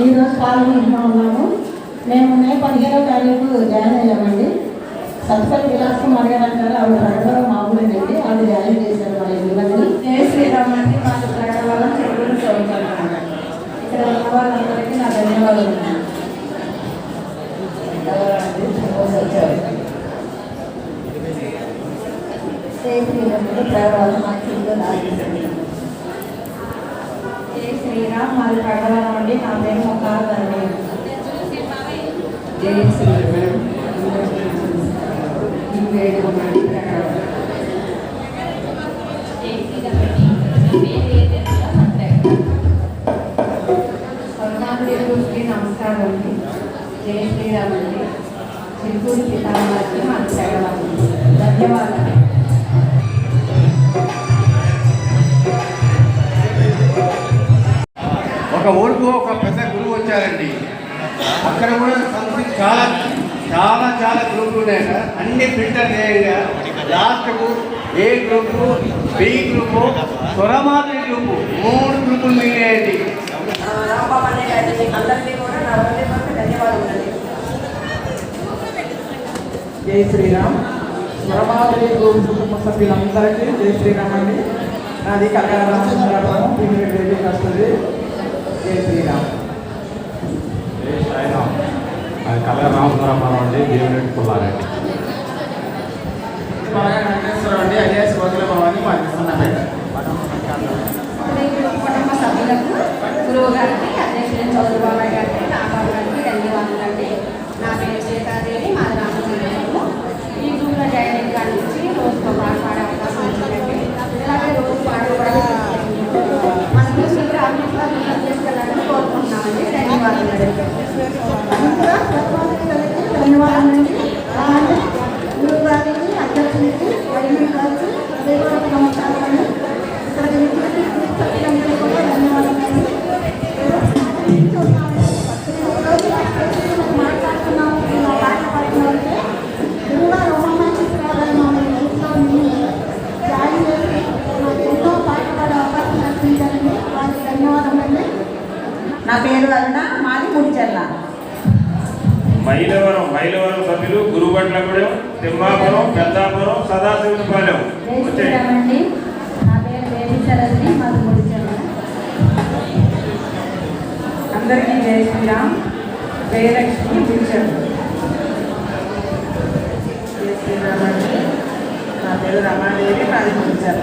ఈరోజు పాల్గొంటున్నా ఉన్నాము. మేము మే పదిహేనో తారీఖు జాయిన్ అయ్యామండి. సత్పతి విలాసం అడిగారు గారు ఆవిడ ప్రకటన మామూలేనండి ఆవిడ జాయిన్ చేశారు మన ఇబ్బంది జయ శ్రీరామ్ అండి మాకు ప్రకటన వల్ల చెరువులు చదువుతాను ఇక్కడ ఉన్న వాళ్ళందరికీ నా ధన్యవాదాలు. మా శ్రీరామ్ మాది ప్రకటన అండి నా పేరు మొక్కాలండి జై శ్రీరామ్. ఈ వేడుకమండి ప్రకటన సర్వాదేవుడికి నమస్కారం. అండి జై శ్రీరామ్ అండి. చిత్తూరు సీతారామకి మాకు ప్రకటన ధన్యవాదాలు. ఒక ఊరికి ఒక పెద్ద గురువు వచ్చారండి. అక్కడ కూడా సంథింగ్ చాలా చాలా చాలా గ్రూపులు ఉన్నాయట అన్ని ఫిల్టర్ చేయంగా లాస్ట్కు ఏ గ్రూపు బి గ్రూపు స్వరమాదిరి గ్రూపు మూడు గ్రూపులు మిగిలినాయండి కూడా నా ధన్యవాదాలు జై శ్రీరామ్. స్వరమాధురి గ్రూప్ కుటుంబ సభ్యులందరికీ జై శ్రీరామ్ అండి. నాది కళ్యాణ రామచంద్రరావు వస్తుంది జై శ్రీరామ్ జై సాయిరామ్ కళ్యాణ రామసుందరపురం అండి. దేవుని పుల్లారెడ్డి బాగా అండి ఐఏఎస్ వదిలే భవాని మాది సన్నపేట కుటుంబ సభ్యులకు గురువు గారికి అధ్యక్షులు చౌదరి బాబాయ్ గారికి రాంబాబు గారికి ధన్యవాదాలండి నా పేరు సీతాదేవి మాది రామచంద్రము ఈ గ్రూప్లో జాయిన్ అయిన కాడి నుంచి రోజుకు ఒక పాట పాడే అవకాశం వచ్చిందండి ఇలాగే రోజు పాట కూడా మన దృష్టికి అన్నింటిలో తీసుకెళ్ళాలని కోరుకుంటున్నామండి. ధన్యవాదాలు అరుణ మాది ముడిచెల్ల మైలవరం మైలవరం సభ్యులు గురుగట్లగూడెం తిమ్మాపురం పెద్దాపురం సదాశివపాలెం జై వచ్చాయి శ్రీరామ్ అండి. నా పేరు దేవి సరస్ని మాది ముడిచాను అందరికీ జై శ్రీరామ్. జయలక్ష్మి ముడిచెల్ల జై శ్రీరామ్ అండి. నా పేరు రమాదేవి మాది ముడిచెల్ల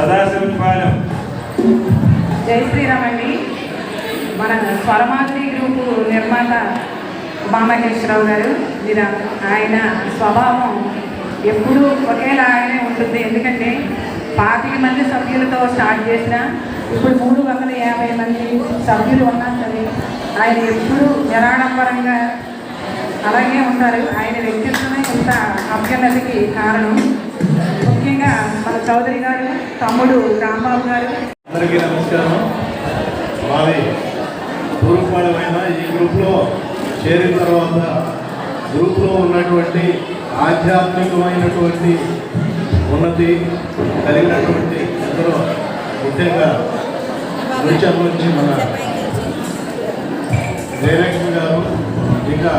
సదాశివపాలెం. జై శ్రీరామ్ అండి. మన స్వరమాధురి గ్రూపు నిర్మాత ఉమామహేశ్వరరావు గారు వీర ఆయన స్వభావం ఎప్పుడూ ఒకేలా ఆయనే ఉంటుంది. ఎందుకంటే పాతిక మంది సభ్యులతో స్టార్ట్ చేసిన ఇప్పుడు మూడు వందల యాభై మంది సభ్యులు ఉన్నా కానీ ఆయన ఎప్పుడూ నిరాడంబరంగా అలాగే ఉంటారు. ఆయన వ్యక్తిత్వమే ఇంత అభ్యున్నతికి కారణం. ముఖ్యంగా మన చౌదరి గారు తమ్ముడు రాంబాబు గారు. అందరికీ నమస్కారం. మాది పూర్వపాడమైన ఈ గ్రూప్లో చేరిన తర్వాత గ్రూప్లో ఉన్నటువంటి ఆధ్యాత్మికమైనటువంటి ఉన్నతి కలిగినటువంటి ఎందరో ముఖ్యంగా ఫ్యూచర్ నుంచి మన జయలక్ష్మి గారు ఇంకా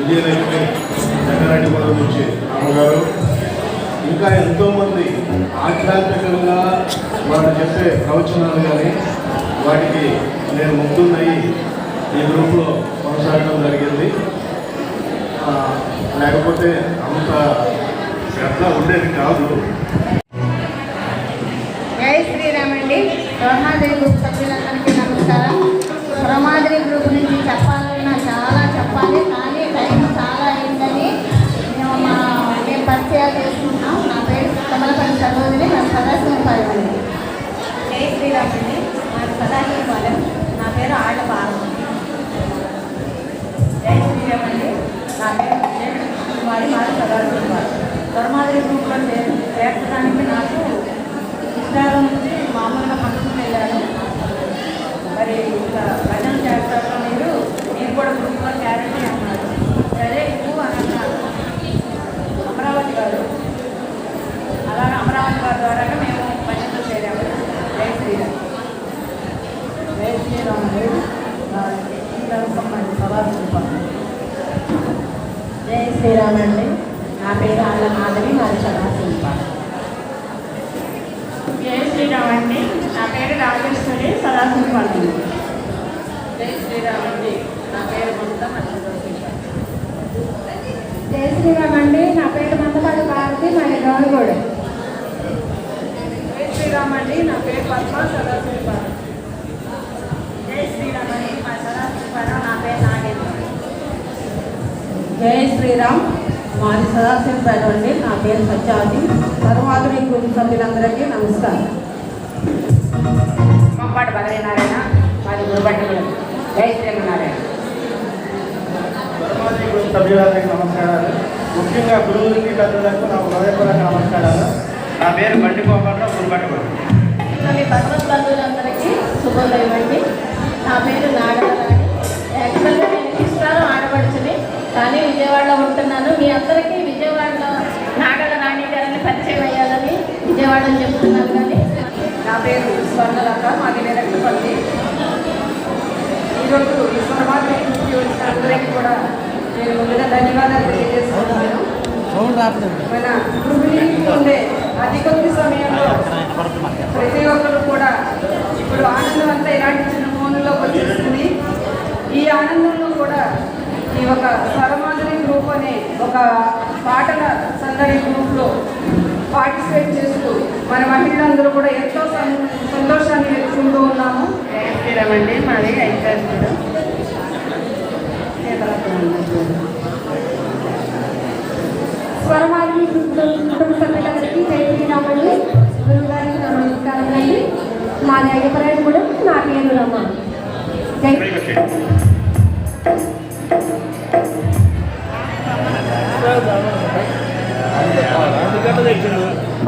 విజయలక్ష్మి జగరెడ్డిగూడెం నుంచి అమ్మగారు ఇంకా ఎంతోమంది ఆధ్యాత్మికంగా వారు చెప్పే ప్రవచనాలు కానీ వాటికి నేను ముందున్నాయి ఈ గ్రూప్లో కొనసాగడం జరిగింది. లేకపోతే అంత శ్రద్ధ ఉండేది కాదు. జై శ్రీరామ్ అండి. బ్రహ్మాద్రి గ్రూప్ సభ్యులందరికీ నమస్కారం. బ్రహ్మాద్రి గ్రూప్ నుంచి చెప్పాలన్నా చాలా చెప్పాలి. పరిచయాలు చేసుకుంటున్నాం నా పేరు కమలపల్లి సరోజిని నా సదాశివపాలెం అండి జై శ్రీరామ్ అండి నా సదాశివపాలెం నా పేరు ఆళ్ళ బాలం జై శ్రీరామ్ అండి నా పేరు వారి మాది సదాశివపాలెం బ్రహ్మాద్రి గ్రూప్లో చేర్చడానికి నాకు ఇష్టాల నుంచి మామూలుగా పక్కకు వెళ్ళాను మరి ఇంకా భజన చేస్తారు మీరు మీరు కూడా గ్రూప్లో చేరండి అన్నారు సరే నువ్వు అని అన్నారు అమరావతి గారు అలాగే అమరావతి గారి ద్వారా మేము భజనలో చేరాము మాధవి మాది సదాశివ జై శ్రీరామ్ అండి. నా పేరు రాజేశ్వరి సదాశివపాలెం జై శ్రీరామ్ అండి. నా పేరు మమత జై శ్రీరామ్ అండి. నా పేరు మందపాటి భారతి మాది గౌరగూడ. జై శ్రీరామ్ అండి. నా పేరు పద్మ సదాశివపాలెం జై శ్రీరామ్ అండి. మా సదాశివపాలెం నా పేరు నాగేంద్ర. జై శ్రీరామ్. మాది సదాశివపేట అండి. నా పేరు సత్యావతి. సర్వాధుని గ్రూప్ సభ్యులందరికీ నమస్కారం. మంపాటి బదరీనారాయణ మాది గురుబట్టగూడెం జై సభ్యులందరికీ నమస్కారాలు. ముఖ్యంగా గురువులకి పెద్దలకు నా హృదయపూర్వక నమస్కారాలు. నా పేరు బండి గోపాలరావు గురుబట్టగూడెం. మీ భగవద్ బంధువులందరికీ శుభోదయం అండి. నా పేరు నాగరాణి యాక్చువల్గా నేను ఇష్టాలు ఆడపడుచుని కానీ విజయవాడలో చెప్తున్నాను. మీ అందరికీ విజయవాడలో నాగల రాణి గారిని పరిచయం అయ్యాలని విజయవాడలో చెప్తున్నాను కానీ. నా పేరు స్వర్ణలత మాది నిరక్కపల్లి ఈరోజు ఈ స్వర్ణమాత్రి వచ్చిన అందరికీ కూడా నేను ముందుగా ధన్యవాదాలు తెలియజేస్తున్నాను. మన ఉండే అతి కొద్ది సమయంలో ప్రతి ఒక్కరు కూడా ఇప్పుడు ఆనందం అంతా ఇలాంటి చిన్న ఫోన్లోకి వచ్చేస్తుంది ఈ ఆనందంలో కూడా ఈ ఒక స్వరమాధురి గ్రూప్ అనే ఒక పాటల సందడి గ్రూప్లో పార్టిసిపేట్ చేస్తూ మన మహిళలందరూ కూడా ఎంతో సంతోషాన్ని వెతుకుంటూ ఉన్నాము. శ్రీరామ్ అండి మాది ఐకాశుడు స్వరమాలిని కుటుంబ సభ్యులందరికీ జై శ్రీరామండి గురువుగారికి నా నమస్కారం అండి మాది అయ్యపరాయణగూడెం నా పేరు రమ్మ జై.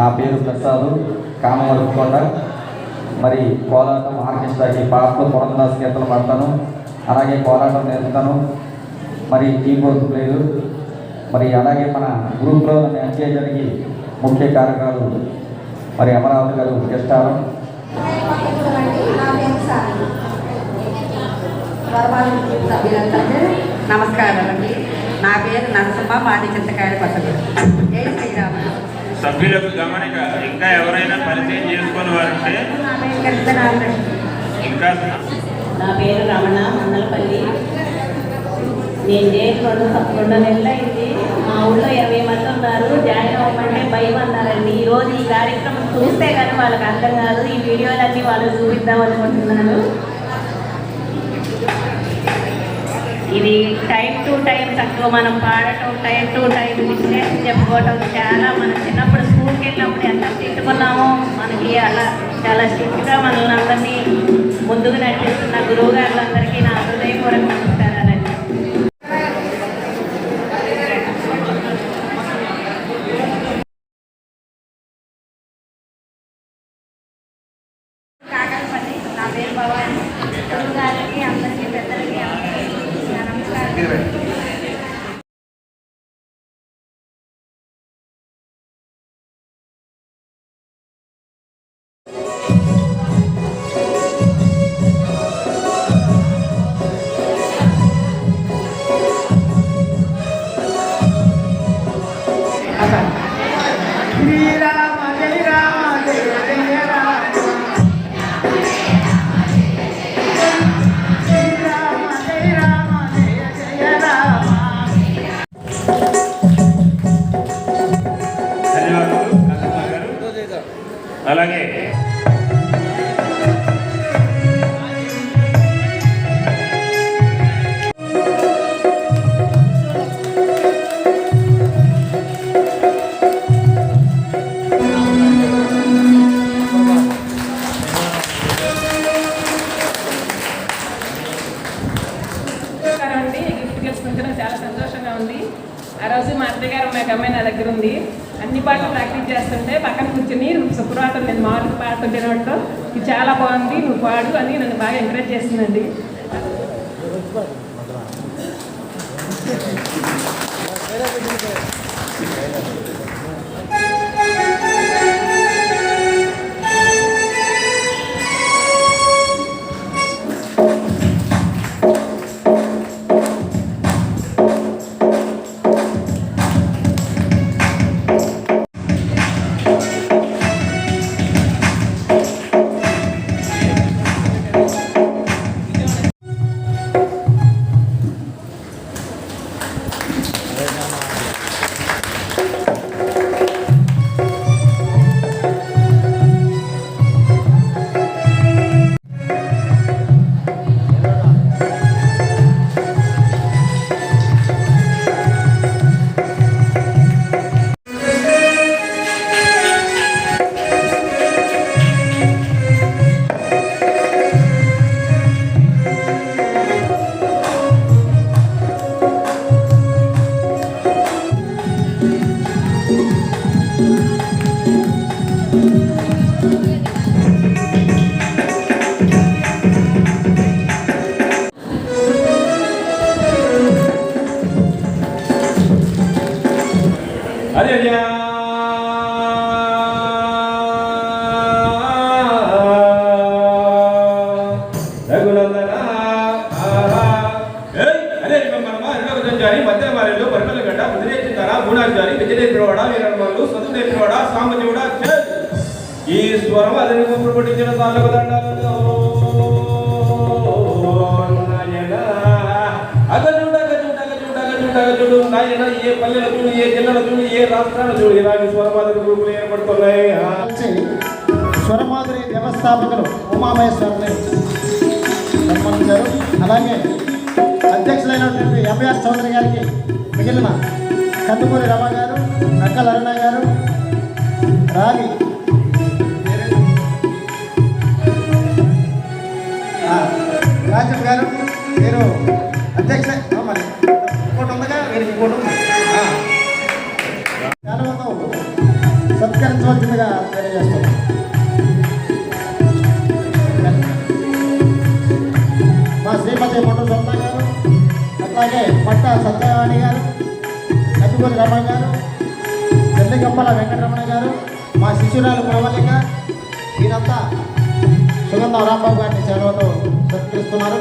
నా పేరు ప్రసాద్ కామవరకొండ మరి కోలాటం ఆర్కెస్ట్రాకి పాటలు పురందాస్ గీతలు పడతాను. అలాగే కోలాటం నేర్పుతాను. మరి కీబోర్డ్ లేదు మరి అలాగే మన గ్రూప్లో నన్ను ఎంజాయ్ జరిగి ముఖ్య కార్యక్రమాలు మరి అమరావతి గారు గెస్ట్ నమస్కారం అండి. నా పేరు నరసింహ మాది చింతకాయల పసలు. సభ్యులకు గమనిక ఇంకా ఎవరైనా పరిచయం చేసుకుని వారుంటే ఇంకా నా పేరు రమణ మండలపల్లి నేను చేసి రెండు రెండు నెలలు మా ఊళ్ళో ఇరవై మంది ఉన్నారు. జాయిన్ అవ్వమంటే భయం అన్నారండి. ఈరోజు ఈ కార్యక్రమం చూస్తే కానీ వాళ్ళకి అర్థం కాదు. ఈ వీడియోలన్నీ వాళ్ళకి చూపిద్దాం అనుకుంటున్నాను. ఇది టైం టు టైం తక్కువ మనం పాడటం టైం టు టైం విశ్లేషణ చెప్పుకోవటం చాలా మనం చిన్నప్పుడు స్కూల్కి వెళ్ళినప్పుడు ఎంత తిట్టుకున్నామో మనకి అలా చాలా స్ట్రిక్ట్గా మనల్ని అందరినీ ముందుకు నడిపిస్తున్న గురువు గారులందరికీ నా హృదయపూర్వక నమస్కారాలండి. నా పేరు చేస్తుంటే పక్కన కూర్చొని శుక్రవారం నేను మామూలుగా పాడుతుంటే తినడంతో ఇది చాలా బాగుంది నువ్వు పాడు అని నన్ను బాగా ఎంకరేజ్ చేస్తుందండి Thank. జారి మధ్యమార్యంలో పరిమళగడ్డ ముదిరేచితార మూడారు జారి విజయనేత్రవాడ వీరన్మాలు సదునేత్రవాడ సాంబజీవుడ ఈ స్వరం అతని ప్రకటించిన సార్లకు దండాలు. చూడు నాయన ఏ పల్లెల చూడు ఏ చూడు ఏ చూడు స్వరమాధురి గ్రూపులు ఏర్పడుతున్నాయి. వ్యవస్థాపకులు ఉమామహేశ్వరని అలాగే అధ్యక్షులైనటువంటి ఎంఆర్ చౌదరి గారికి మిగిలిన కందుకూరి రమ గారు నక్కల అరుణ గారు రావి ఆ, గారు మీరు అధ్యక్ష మరి ఇంకోటి ఉందిగా వీరికి ఇంకోటి ఉంది? సత్కరించవలసిందిగా అలాగే పట్ట సత్యవాణి గారు కత్తిపూరి రమణ గారు చెల్లిగంపల వెంకటరమణ గారు మా శిశురాలు ప్రవళిక వీరంతా సుగంధం రాంబాబు గారిని సేవతో సత్కరిస్తున్నారు